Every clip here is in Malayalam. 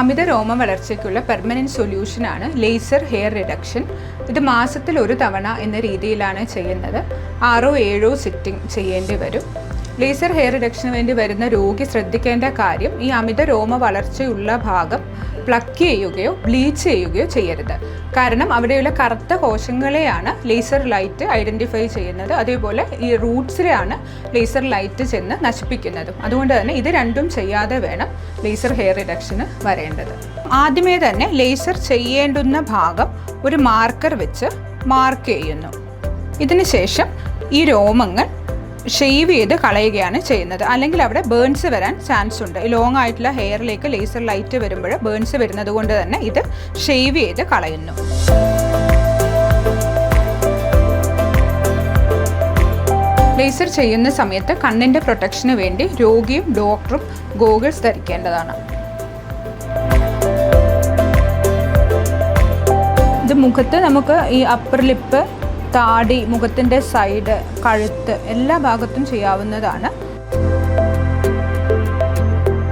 അമിത രോമ വളർച്ചയ്ക്കുള്ള പെർമനന്റ് സൊല്യൂഷനാണ് ലേസർ ഹെയർ റിഡക്ഷൻ ഇത് മാസത്തിൽ ഒരു തവണ എന്ന രീതിയിലാണ് ചെയ്യുന്നത്. ആറോ ഏഴോ സിറ്റിംഗ് ചെയ്യേണ്ടി വരും. ലേസർ ഹെയർ റിഡക്ഷന് വേണ്ടി വരുന്ന രോഗി ശ്രദ്ധിക്കേണ്ട കാര്യം ഈ അമിത രോമ വളർച്ചയുള്ള ഭാഗം പ്ലക്ക് ചെയ്യുകയോ ബ്ലീച്ച് ചെയ്യുകയോ ചെയ്യരുത്. കാരണം അവിടെയുള്ള കറുത്ത കോശങ്ങളെയാണ് ലേസർ ലൈറ്റ് ഐഡന്റിഫൈ ചെയ്യുന്നത്. അതേപോലെ ഈ റൂട്ട്സിലെയാണ് ലേസർ ലൈറ്റ് ചെന്ന് നശിപ്പിക്കുന്നതും. അതുകൊണ്ട് തന്നെ ഇത് രണ്ടും ചെയ്യാതെ വേണം ലേസർ ഹെയർ റിഡക്ഷന് വരേണ്ടത്. ആദ്യമേ തന്നെ ലേസർ ചെയ്യേണ്ടുന്ന ഭാഗം ഒരു മാർക്കർ വെച്ച് മാർക്ക് ചെയ്യുന്നു. ഇതിനുശേഷം ഈ രോമങ്ങൾ ഷെയ്വ് ചെയ്ത് കളയുകയാണ് ചെയ്യുന്നത്. അല്ലെങ്കിൽ അവിടെ ബേൺസ് വരാൻ ചാൻസ് ഉണ്ട്. ലോങ് ആയിട്ടുള്ള ഹെയറിലേക്ക് ലേസർ ലൈറ്റ് വരുമ്പോൾ ബേൺസ് വരുന്നത് കൊണ്ട് തന്നെ ഇത് ഷേവ് ചെയ്ത് കളയുന്നു. ലേസർ ചെയ്യുന്ന സമയത്ത് കണ്ണിന്റെ പ്രൊട്ടക്ഷന് വേണ്ടി രോഗിയും ഡോക്ടറും ഗോഗിൾസ് ധരിക്കേണ്ടതാണ്. ഇത് മുഖത്ത് നമുക്ക് ഈ അപ്പർ ലിപ്പ് താടി മുഖത്തിന്റെ സൈഡ് കഴുത്ത് എല്ലാ ഭാഗത്തും ചെയ്യാവുന്നതാണ്.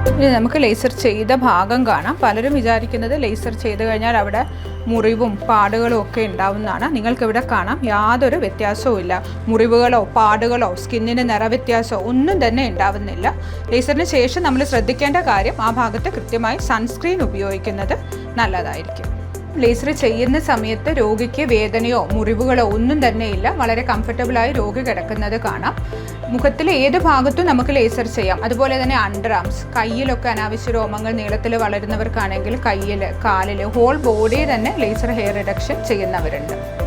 ഇനി നമുക്ക് ലേസർ ചെയ്ത ഭാഗം കാണാം. പലരും വിചാരിക്കുന്നത് ലേസർ ചെയ്ത് കഴിഞ്ഞാൽ അവിടെ മുറിവും പാടുകളും ഒക്കെ ഉണ്ടാവുന്നതാണ്. നിങ്ങൾക്കിവിടെ കാണാം. യാതൊരു വ്യത്യാസവും ഇല്ല. മുറിവുകളോ പാടുകളോ സ്കിന്നിന് നിറവ്യത്യാസമോ ഒന്നും തന്നെ ഉണ്ടാവുന്നില്ല. ലേസറിന് ശേഷം നമ്മൾ ശ്രദ്ധിക്കേണ്ട കാര്യം ആ ഭാഗത്ത് കൃത്യമായി സൺസ്ക്രീൻ ഉപയോഗിക്കുന്നത് നല്ലതായിരിക്കും. ലേസർ ചെയ്യുന്ന സമയത്ത് രോഗിക്ക് വേദനയോ മുറിവുകളോ ഒന്നും തന്നെ ഇല്ല. വളരെ കംഫർട്ടബിളായി രോഗി കിടക്കുന്നത് കാണാം. മുഖത്തിൽ ഏത് ഭാഗത്തും നമുക്ക് ലേസർ ചെയ്യാം. അതുപോലെ തന്നെ അണ്ടർ ആംസ് കയ്യിലൊക്കെ അനാവശ്യ രോമങ്ങൾ നീളത്തിൽ വളരുന്നവർക്കാണെങ്കിൽ കയ്യിൽ കാലിൽ ഹോൾ ബോഡി തന്നെ ലേസർ ഹെയർ റിഡക്ഷൻ ചെയ്യുന്നവരുണ്ട്.